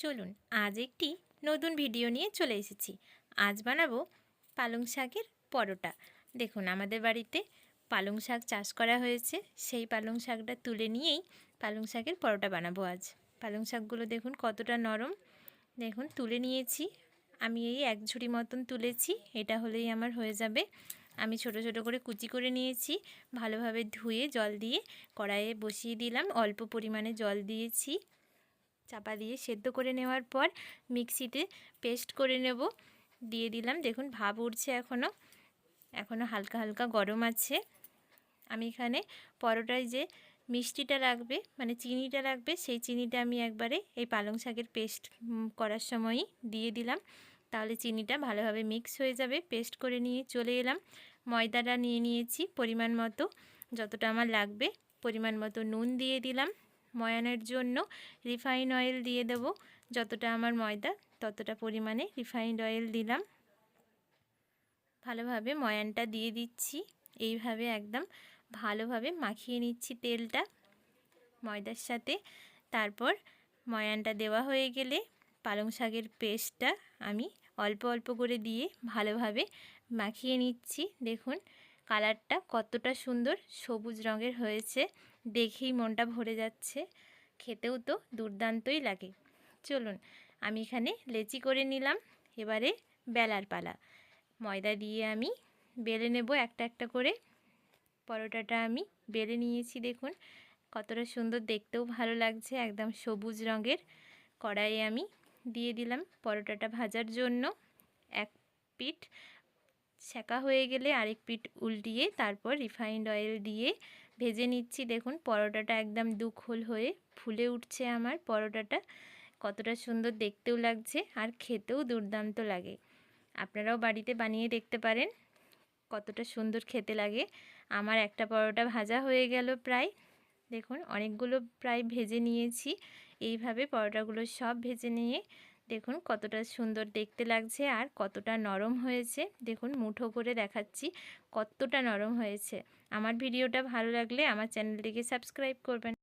চলুন, আজ একটি নতুন ভিডিও নিয়ে চলে এসেছি। আজ বানাবো পালং শাকের পরোটা। দেখুন, আমাদের বাড়িতে পালং শাক চাষ করা হয়েছে। সেই পালং শাকটা তুলে নিয়েই পালং শাকের পরোটা বানাবো আজ। পালং শাকগুলো দেখুন কতটা নরম। দেখুন, তুলে নিয়েছি। আমি এই এক ঝুড়ি মতন তুলেছি। এটা হলেই আমার হয়ে যাবে। আমি ছোট ছোট করে কুচি করে নিয়েছি। ভালোভাবে ধুয়ে জল দিয়ে কড়াইয়ে বসিয়ে দিলাম। অল্প পরিমাণে জল দিয়েছি। চাপা দিয়ে সেদ্ধ করে নেওয়ার পর মিক্সিতে পেস্ট করে নেব। দিয়ে দিলাম, দেখুন ভাব উঠছে এখনও এখনও হালকা হালকা গরম আছে। আমি এখানে পরোটায় যে মিষ্টিটা লাগবে মানে চিনিটা লাগবে, সেই চিনিটা আমি একবারে এই পালং শাকের পেস্ট করার সময়ই দিয়ে দিলাম। তাহলে চিনিটা ভালোভাবে মিক্স হয়ে যাবে, পেস্ট করে নিয়ে চলে এলাম। ময়দাটা নিয়ে নিয়েছি পরিমাণ মতো, যতটা আমার লাগবে পরিমাণ মতো নুন দিয়ে দিলাম। ময়ানের জন্য রিফাইন অয়েল দিয়ে দেব। যতটা আমার ময়দা, ততটা পরিমাণে রিফাইন্ড অয়েল দিলাম। ভালোভাবে ময়ানটা দিয়ে দিচ্ছি। এইভাবে একদম ভালোভাবে মাখিয়ে নিচ্ছি তেলটা ময়দার সাথে। তারপর ময়ানটা দেওয়া হয়ে গেলে পালং শাকের পেস্টটা আমি অল্প অল্প করে দিয়ে ভালোভাবে মাখিয়ে নিচ্ছি। দেখুন কালারটা কতটা সুন্দর সবুজ রঙের হয়েছে। দেখেই মনটা ভরে যাচ্ছে। খেতেও তো দুর্দান্তই লাগে। চলুন, আমি এখানে লেচি করে নিলাম। এবারে বেলার পালা। ময়দা দিয়ে আমি বেলে নেব একটা একটা করে। পরোটাটা আমি বেলে নিয়েছি, দেখুন। কতটা সুন্দর দেখতেও ভালো লাগছে, একদম সবুজ রঙের। কড়াইয়ে আমি দিয়ে দিলাম পরোটাটা ভাজার জন্য। এক পিঠ ছেঁকা হয়ে গেলে আরেক পিঠ উল্টিয়ে তারপর রিফাইন্ড অয়েল দিয়ে ভেজে নিচ্ছি। দেখুন, পরোটাটা একদম দুখোল হয়ে ফুলে উঠছে আমার পরোটাটা। কতটা সুন্দর দেখতেও লাগছে আর খেতেও দুর্দান্ত লাগে। আপনারাও বাড়িতে বানিয়ে দেখতে পারেন, কতটা সুন্দর খেতে লাগে। আমার একটা পরোটা ভাজা হয়ে গেল প্রায়। দেখুন, অনেকগুলো প্রায় ভেজে নিয়েছি। এইভাবে পরোটাগুলো সব ভেজে নিয়ে দেখুন কতটা সুন্দর দেখতে লাগছে আর কতটা নরম হয়েছে। দেখুন মুঠো করে দেখাচ্ছি কতটা নরম হয়েছে। আমার ভিডিওটা ভালো লাগলে আমার চ্যানেলটিকে সাবস্ক্রাইব করবেন।